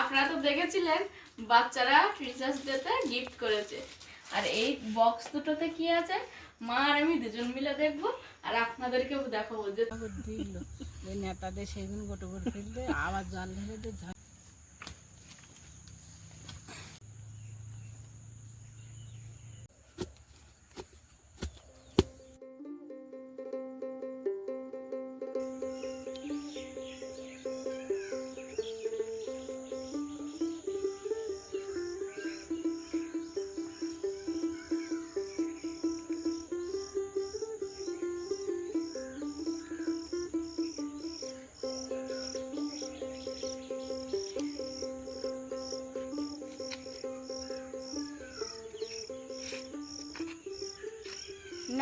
আপনারা তো দেখেছিলেন, বাচ্চারা টিচার্স ডেতে গিফট করেছে। আর এই বক্স দুটোতে কি আছে? মা আর আমি দুজন মিলে দেখব, আর আপনাদেরকেও দেখাবো যে ওই নেতাদের সেদিন গোটো করে ফেলবে আবার জল ঢেলে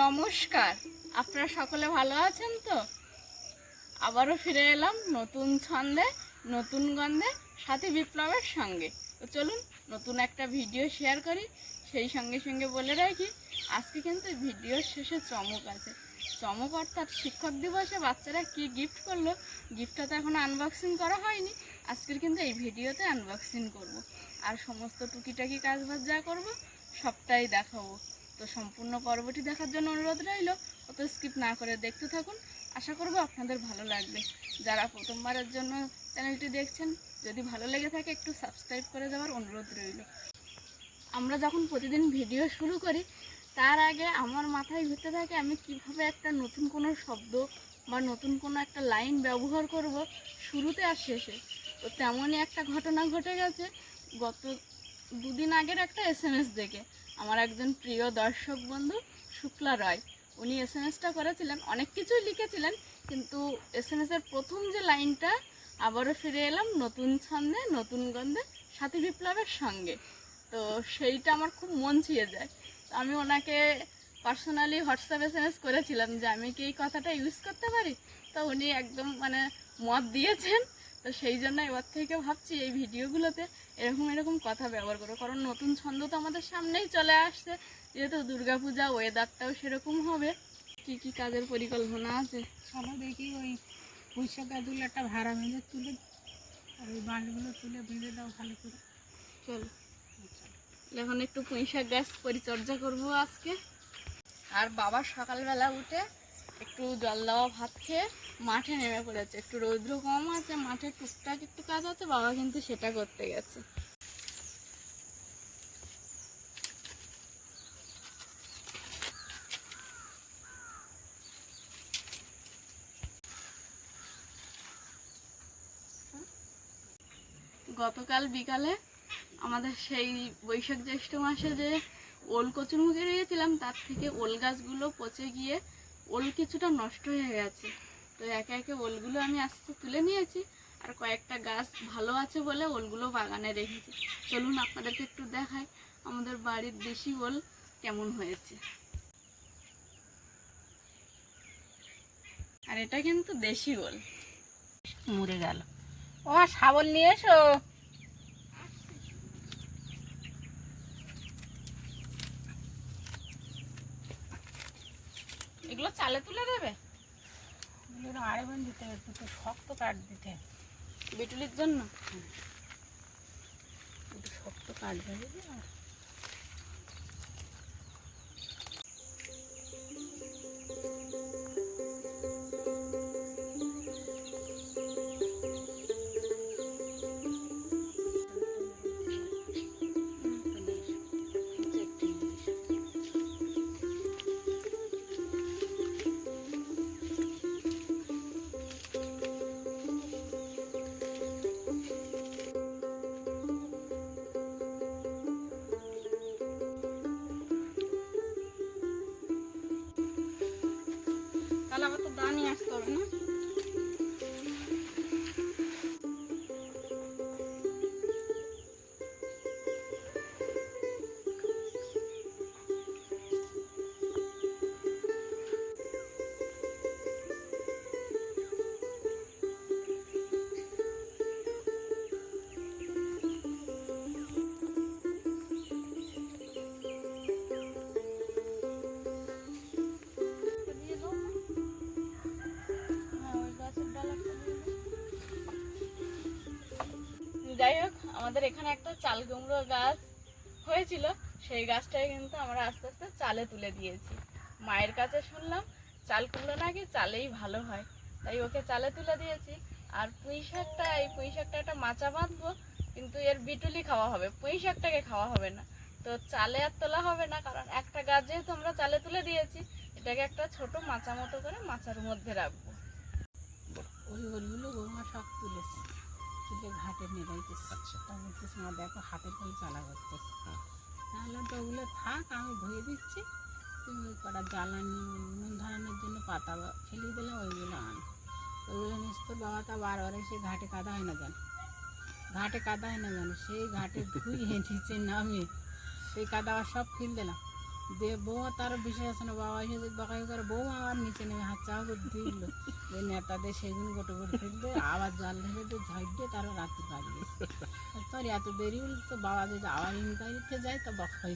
নমস্কার। আপনারা সকলে ভালো আছেন তো? আবারও ফিরে এলাম নতুন ছন্দে, নতুন গন্ধে, সাথে বিপ্লবের সঙ্গে। তো চলুন, নতুন একটা ভিডিও শেয়ার করি। সেই সঙ্গে সঙ্গে বলে রাখি, আজকে কিন্তু ভিডিওর শেষে চমক আছে। চমক অর্থাৎ শিক্ষক দিবসে বাচ্চারা কি গিফট করল? গিফটটা তো এখন আনবক্সিং করা হয়নি। আজকের কিন্তু এই ভিডিওতে আনবক্সিং করব। আর সমস্ত টুকিটাকি কাজবাজ যা করব, সবটাই দেখাবো। তো সম্পূর্ণ পর্বটি দেখার জন্য অনুরোধ রইল, অত স্কিপ না করে দেখতে থাকুন। আশা করব আপনাদের ভালো লাগবে। যারা প্রথমবারের জন্য চ্যানেলটি দেখছেন, যদি ভালো লেগে থাকে একটু সাবস্ক্রাইব করে দেওয়ার অনুরোধ রইল। আমরা যখন প্রতিদিন ভিডিও শুরু করি, তার আগে আমার মাথায় ঘুরতে থাকে আমি কীভাবে একটা নতুন কোনো শব্দ বা নতুন কোনো একটা লাইন ব্যবহার করব শুরুতে আর শেষে। তো তেমনই একটা ঘটনা ঘটে গেছে গত দুদিন আগের একটা এস এম এস দেখে। আমার একজন প্রিয় দর্শক বন্ধু শুক্লা রায়। উনি এস এম এসটা করেছিলেন, অনেক কিছুই লিখেছিলেন, কিন্তু এস এম এসের প্রথম যে লাইনটা, আবারও ফিরে এলাম নতুন ছন্দে, নতুন গন্ধে, সাথী বিপ্লবের সঙ্গে। তো সেইটা আমার খুব মন ছুঁয়ে যায়। তো আমি ওনাকে personally WhatsApp S M S করেছিলাম যে, আমি কি এই কথাটা ইউজ করতে পারি? তো উনি একদম মানে মত দিয়েছেন। তো সেই জন্য এবার থেকে ভাবছি এই ভিডিওগুলোতে এরকম এরকম কথা ব্যবহার করব। কারণ নতুন ছন্দ তো আমাদের সামনেই চলে আসছে। যেহেতু দুর্গাপূজা ওয়েদারটাও সেরকম হবে। কি কি কাজের পরিকল্পনা আছে? চলো দেখি ওই পয়সা গাছগুলো একটা ভাড়া বেঁধে তুলে আর ওই বাঁশগুলো তুলে বেঁধে দাও ভালো করে। চলো। এখন একটু পুঁইশাক গাছ পরিচর্যা করব আজকে। আর বাবা সকালবেলা উঠে একটু জল দেওয়া ভাত খেয়ে মাঠে নেমে পড়েছে। একটু রৌদ্র কম আছে, মাঠে টুকটাক একটু কাজ আছে, বাবা কিন্তু সেটা করতে গেছে। গতকাল বিকালে আমাদের সেই বৈশাখ জ্যৈষ্ঠ মাসে যে ওল কচুর মুখে রেখেছিলাম তার থেকে ওল গাছগুলো পচে গিয়ে ওল কিছুটা নষ্ট হয়ে গেছে। তো একে একে ওলগুলো আমি আস্তে তুলে নিয়েছি। আর কয়েকটা গাছ ভালো আছে বলে ওলগুলো বাগানে রেখেছি। চলুন আপনাদেরকে একটু দেখাই আমাদের বাড়ির দেশি ওল কেমন হয়েছে। আর এটা কিন্তু দেশি ওল। মরে গেল। ও, শাবল নিয়ে এসো। এগুলো চালে তুলে দেবে? এগুলো আড়ে বান দিতে হবে দুটো শক্ত কাঠ দিতে হবে বিটুলির জন্য? দুটো শক্ত কাঠ দিয়ে আর এখানে একটা চাল কুমড়ো গাছ হয়েছিল, সেই গাছটাকে কিন্তু আমরা আস্তে আস্তে চালে তুলে দিয়েছি। মায়ের কাছে শুনলাম, চাল কুমড়ো নাকি চালেই ভালো হয়। তাই ওকে চালে তুলে দিয়েছি। আর পুঁই শাকটা, এই পুঁই শাকটা একটা মাচা বাঁধবো, কিন্তু এর বিটুলি খাওয়া হবে। পুঁই শাকটাকে খাওয়া হবে না। তো চালে আর তোলা হবে না, কারণ একটা গাছ যেহেতু আমরা চালে তুলে দিয়েছি, এটাকে একটা ছোট মাচা মতো করে মাচার মধ্যে রাখব। ওই ওইগুলো বৌমা সব তুলেছে। তুলে ঘাটে মেরাইতেছে আচ্ছা। তা বলতেছে মা দেখো হাতের করে চালা করতেছে। হ্যাঁ। তাহলে তো ওগুলো থাক আমি ধুয়ে দিচ্ছি। তুমি কটা জ্বালানি নুন ধরানোর জন্য পাতা ফেলে দিলে ওইগুলো আন। ওইগুলো নিশ্চয় বাবাটা বারবার এসে ঘাটে কাদা হয় না জানো? ঘাটে কাদা হয় না জানো? সেই ঘাটে ধুয়ে নিচে নামে সেই কাদা সব ফেল দিলাম দিয়ে বৌমা তার বিশ্বাস আছে না, বাবা এসে করে, বউ আবার নিচে নেমে হাত চা করে দিল নেতাদের সেগুন গোটে আবার জল ঢেলে দিয়ে ঝাড় দিয়ে তারপর রাত্রি বাড়ি তোর এত দেরি হলে তো বাবা যদি আবার ইনকোয়ারিতে যায়, তো বাকাই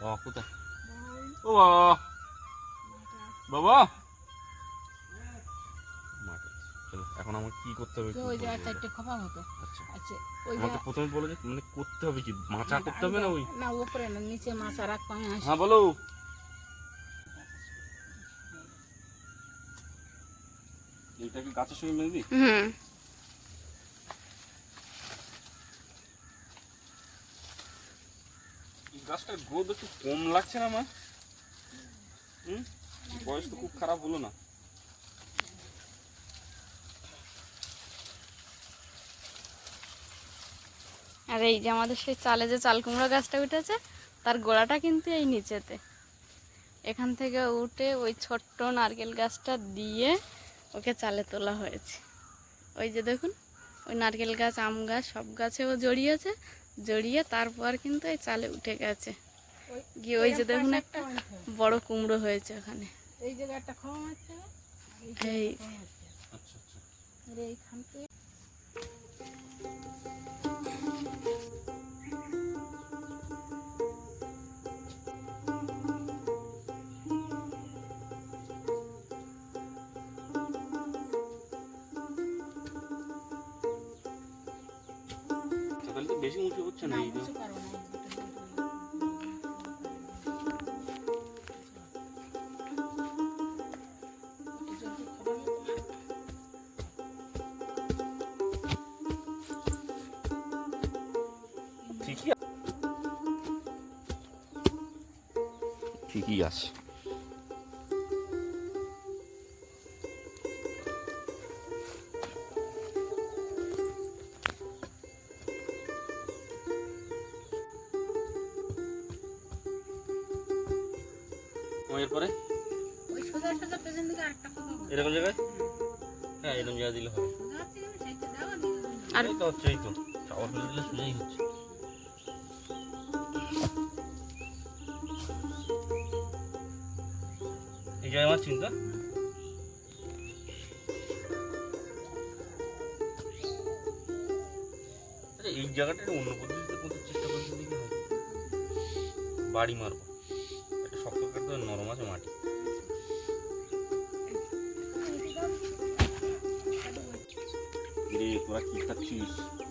বাবা কোথায়? ও বাবা। বাবা। এখন আমার কি করতে হবে ওই বলো। চারটে খোপা মতো। আচ্ছা। আচ্ছা ওই আমাকে প্রথমে বলে যে মানে করতে হবে কি? মাচা করতে হবে না ওই? না উপরে না নিচে মাছা রাখ আমি আসি হ্যাঁ বলো। এইটা কি গাছের সঙ্গে দিই হুম। এই গাছটার গ্রোথ একটু কম লাগছে না আমার হুম? বয়স তো খুব খারাপ হলো না। আর এই যে আমাদের সেই চালে যে চাল কুমড়ো গাছটা উঠেছে তার গোড়াটা কিন্তু এই নিচেতে। এখান থেকে উঠে ওই ছোট্ট নারকেল গাছটা দিয়ে ওকে চালে তোলা হয়েছে। ওই যে দেখুন ওই নারকেল গাছ আম গাছ সব গাছেও জড়িয়েছে জড়িয়ে তারপর কিন্তু এই চালে উঠে গেছে। গিয়ে ওই যে দেখুন একটা বড় কুমড়ো হয়েছে ওখানে। এই আর এই এই। জায়গায় খোপা মারতে হবে। আচ্ছা আচ্ছা আর এইখান থেকে আচ্ছা, তাহলে তো বেশি উঁচু হচ্ছে না আর তো হচ্ছে, এই তো। সোজাই হচ্ছে। এই জায়গায় আমার চিন্তা। এই জায়গাটা অন্য পদ্ধতিতে করতে চেষ্টা বাড়ি মারবো। একটা শক্ত কাটতে নরম আছে মাটি। রে তোরা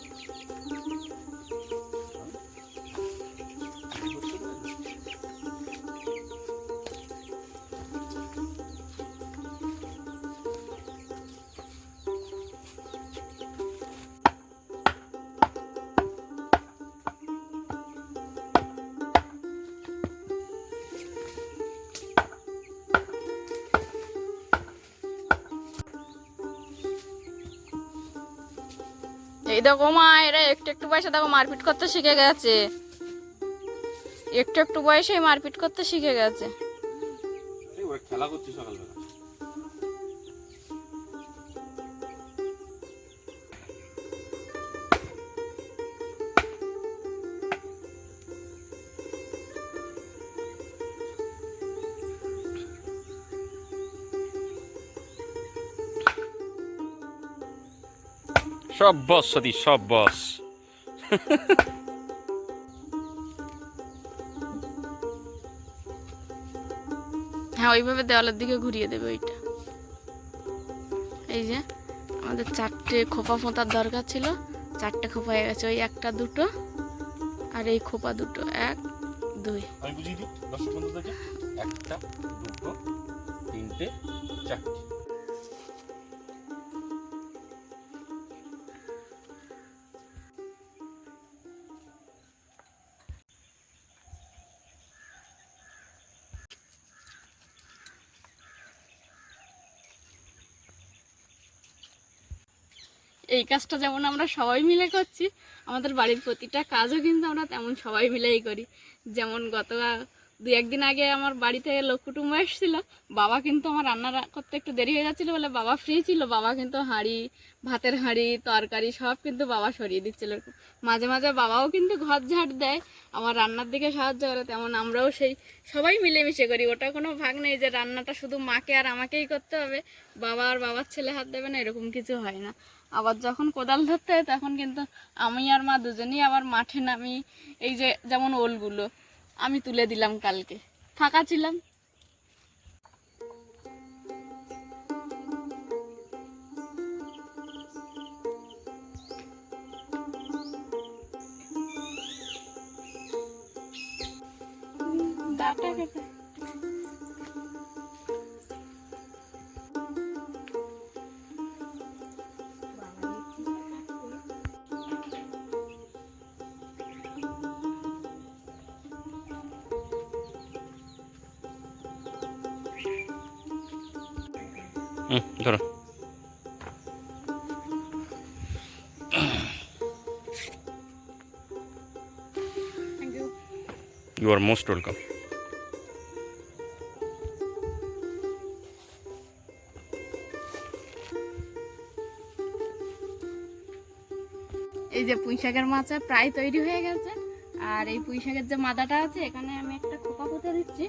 দেখো মা, এরা একটু একটু বয়সে দেখো মারপিট করতে শিখে গেছে। একটু একটু বয়সে মারপিট করতে শিখে গেছে। খেলা করছি সকালবেলা। সব বস সতী সব বস। হ্যাঁ ওইভাবে দেওয়ালের দিকে ঘুরিয়ে দেবে ওইটা। এই যে আমাদের চারটে খোপা ফোঁতার দরকার ছিল। চারটে খোপা হয়ে গেছে ওই একটা দুটো আর এই খোপা দুটো এক দুই। আমি বুঝিয়ে দিই দর্শক বন্ধুদেরকে একটা দুটো তিনটে চারটে। এই কাজটা যেমন আমরা সবাই মিলে করছি, আমাদের বাড়ির প্রতিটা কাজও কিন্তু আমরা তেমন সবাই মিলেই করি। যেমন গত দু একদিন আগে আমার বাড়িতে লোক কুটুম্ব এসেছিল, বাবা কিন্তু আমার রান্না করতে একটু দেরি হয়ে যাচ্ছিল বলে বাবা ফ্রি ছিল, বাবা কিন্তু হাঁড়ি, ভাতের হাঁড়ি, তরকারি সব কিন্তু বাবা সরিয়ে দিচ্ছিল। মাঝে মাঝে বাবাও কিন্তু ঘর ঝাড় দেয়, আমার রান্নার দিকে সাহায্য করে, তেমন আমরাও সেই সবাই মিলেমিশে করি। ওটা কোনো ভাগ নেই যে রান্নাটা শুধু মাকে আর আমাকেই করতে হবে, বাবা আর বাবার ছেলে হাত দেবে না, এরকম কিছু হয় না। আবার যখন কোদাল ধরতে তখন কিন্তু আমি আর মা দুজনেই আবার মাঠে নামি, এই যে যেমন ওলগুলো, আমি তুলে দিলাম কালকে। ফাঁকা ছিলাম। ডাটা কেটে ধরো। ইউ আর মোস্ট ওয়েলকাম এই যে পুঁই শাকের প্রায় তৈরি হয়ে গেছে। আর এই পুঁই শাকের যে মাদাটা আছে, এখানে আমি একটা খোপা পুঁতে দিচ্ছি।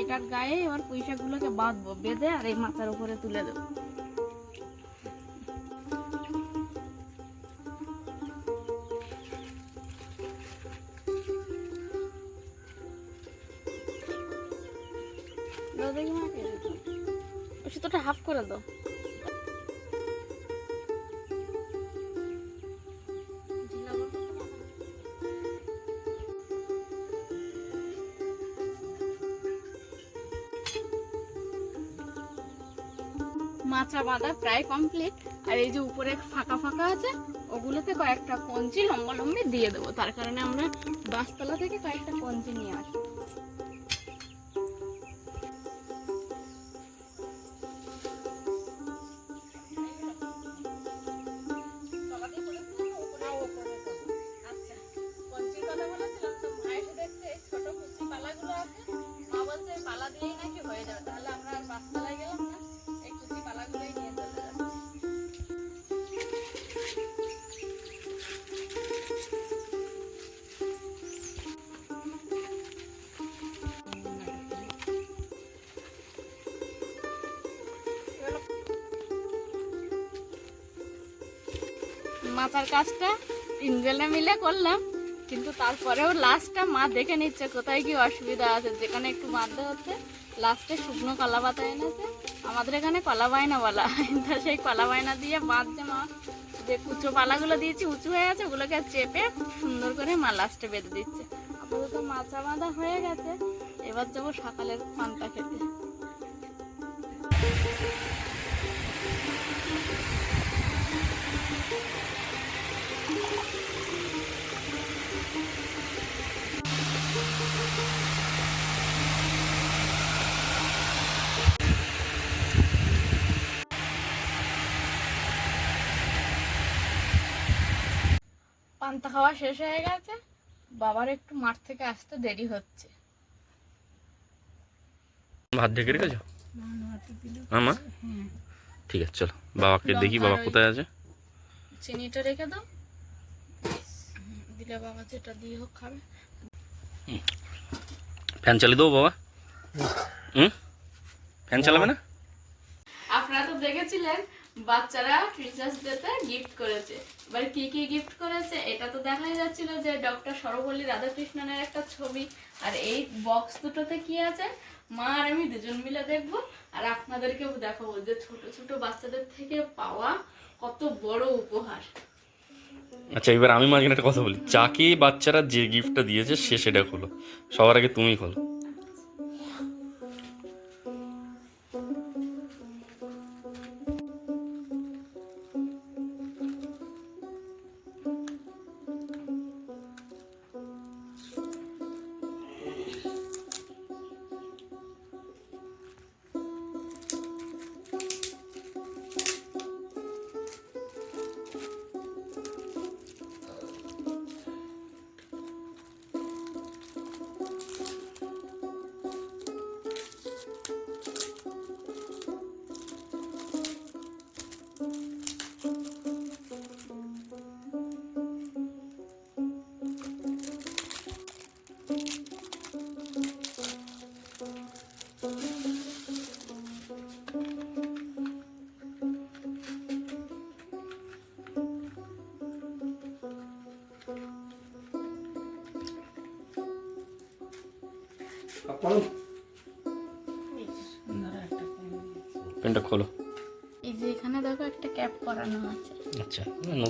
এটার গায়ে এবার পুঁই গুলোকে বাঁধবো, বেঁধে আর এই মাথার উপরে তুলে দেবো। সুতোটা হাফ করে দাও। মাচা বাঁধা প্রায় কমপ্লিট আর এই যে উপরে ফাঁকা ফাঁকা আছে, ওগুলোতে কয়েকটা কঞ্চি লম্বা লম্বি দিয়ে দেবো। তার কারণে আমরা বাসতলা থেকে কয়েকটা কঞ্চি নিয়ে আসব। মাথার কাজটা তিনজনে মিলে করলাম, কিন্তু তারপরেও লাস্টটা মা দেখে নিচ্ছে কোথায় কি অসুবিধা আছে। যেখানে একটু বাঁধতে হচ্ছে লাস্টে শুকনো কলা পাতা এনেছে। আমাদের এখানে কলা বায়না বলা তো সেই কলা বায়না দিয়ে বাঁধছে মা, যে কুচো পালাগুলো দিয়েছি, উঁচু হয়ে আছে ওগুলোকে চেপে সুন্দর করে মা লাস্টে বেঁধে দিচ্ছে। আপাতত মাচা বাঁধা হয়ে গেছে। এবার যাব সকালের পান্তা খেতে। পান্তা খাওয়া শেষ হয়ে গেছে। বাবার একটু মাঠ থেকে আসতে দেরি হচ্ছে। ভাত ঢেকে রেখেছো আমা ঠিক আছে চলো। বাবাকে দেখি বাবা কোথায় আছে। চিনিটা রেখে দাও। দিলে বাবা যেটা দিয়ে হোক খাবে। ফ্যান চালিয়ে দেবো বাবা? হুম? ফ্যান চালাবে না? আপনারা তো দেখেছিলেন বাচ্চারা টিচার্স ডেতে গিফট করেছে। এবার কি কি গিফট করেছে? এটা তো দেখাই যাচ্ছিল যে ডক্টর সর্বপল্লী রাধাকৃষ্ণনের একটা ছবি। আর এই বক্স দুটোতে কি আছে? মা আর আমি দুজন মিলে দেখব। আর আপনাদেরকেও দেখাবো যে ছোট ছোট বাচ্চাদের থেকে পাওয়া কত বড় উপহার। আচ্ছা এবার আমি মাঝখানে একটা কথা বলি। যাকে বাচ্চারা যে গিফটটা দিয়েছে, সে সেটা খোলো। সবার আগে তুমি খোলো।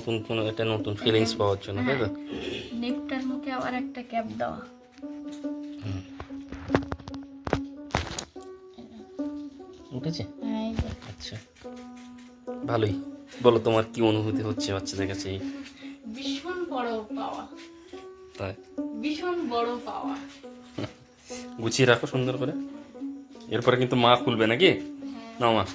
নতুন কোনো একটা নতুন ফিলিংস পাওয়ার জন্য তাই তো? নেকটার মুখে আবার একটা ক্যাপ দেওয়া। উঠেছে? হ্যাঁ আচ্ছা। ভালোই। বলো তোমার কি অনুভূতি হচ্ছে বাচ্চাদের কাছে? ভীষণ বড় পাওয়া। তাই? ভীষণ বড় পাওয়া। গুছিয়ে রাখো সুন্দর করে। এরপরে কিন্তু মা খুলবে নাকি? না মা।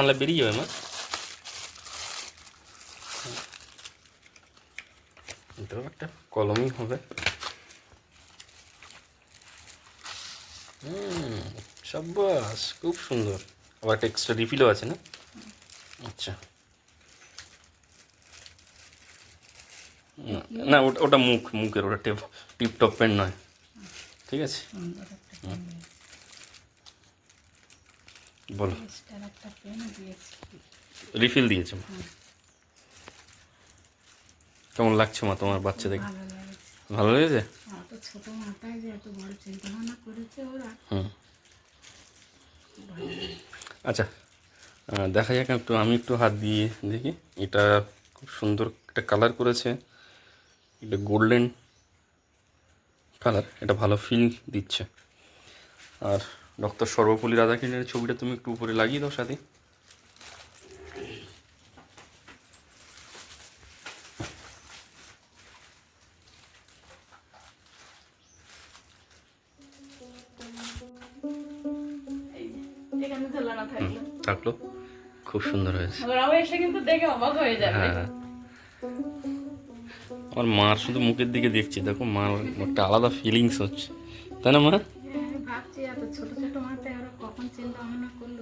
টানলে বেরিয়ে যাবে মা। এটাও একটা কলমই হবে। হুম সাব্বাস খুব সুন্দর। আবার একটা এক্সট্রা রিফিলও আছে না? আচ্ছা। না, ওটা ওটা মুখ মুখের ওটা টেপ টিপ টপ পেন নয়। ঠিক আছে সুন্দর একটা পেন দিয়েছে। বলো। রিফিল দিয়েছে মা। কেমন লাগছে মা তোমার ভালো লাগছে ভালো লেগেছে? ছোট মাথায় যে এত বড় চিন্তা ভাবনা করেছে ওরা। হুম। আচ্ছা দেখা যাক একটু আমি একটু হাত দিয়ে দেখি। এটা খুব সুন্দর একটা কালার করেছে। এটা গোল্ডেন কালার এটা ভালো ফিল দিচ্ছে। আর ডক্টর সর্বপল্লী রাধাকৃষ্ণের ছবিটা তুমি একটু উপরে লাগিয়ে দাও সাথে। থাকল। খুব সুন্দর হয়েছে। হয়ে আমার মার শুধু মুখের দিকে দেখছি দেখো মার একটা আলাদা ফিলিংস হচ্ছে। তাই না মা? হ্যাঁ, ছোট কখন চিন্তা ভাবনা করল?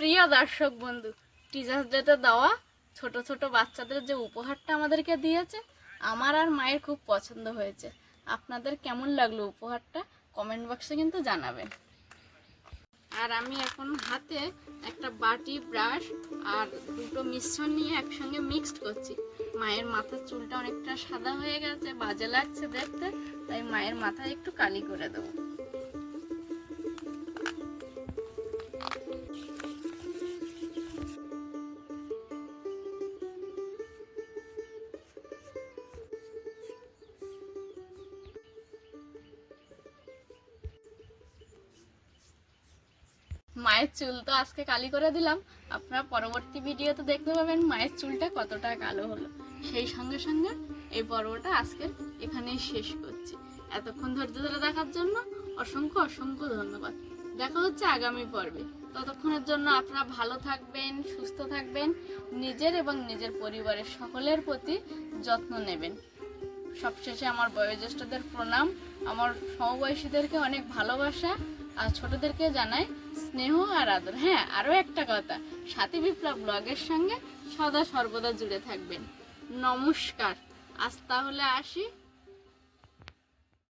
প্রিয় দর্শক বন্ধু টিচার্স ডেতে দেওয়া ছোট ছোট বাচ্চাদের যে উপহারটা আমাদেরকে দিয়েছে, আমার আর মায়ের খুব পছন্দ হয়েছে। আপনাদের কেমন লাগল উপহারটা? কমেন্ট বক্সে কিন্তু জানাবেন। আর আমি এখন হাতে একটা বাটি, ব্রাশ আর দুটো মিশ্রণ নিয়ে একসঙ্গে মিক্সড করছি। মায়ের মাথার চুলটা অনেকটা সাদা হয়ে গেছে, বাজে লাগছে দেখতে, তাই মায়ের মাথায় একটু কালি করে দেবো। চুল তো আজকে কালি করে দিলাম। আপনারা পরবর্তী ভিডিওতে দেখতে পাবেন মায়ের চুলটা কতটা কালো হলো। সেই সঙ্গে সঙ্গে এই পর্বটা আজকে এখানেই শেষ করছি। এতক্ষণ ধৈর্য ধরে দেখার জন্য অসংখ্য অসংখ্য ধন্যবাদ। দেখা হচ্ছে আগামী পর্বে। ততক্ষণের জন্য আপনারা ভালো থাকবেন, সুস্থ থাকবেন, নিজের এবং নিজের পরিবারের সকলের প্রতি যত্ন নেবেন। সবশেষে আমার বয়োজ্যেষ্ঠদের প্রণাম। আমার সমবয়সীদেরকে অনেক ভালোবাসা। আর ছোটদেরকে জানাই স্নেহ আর আদর। হ্যাঁ আরও একটা কথা। সাথী বিপ্লব ব্লগের সঙ্গে সদা সর্বদা জুড়ে থাকবেন। নমস্কার। আজ তাহলে আসি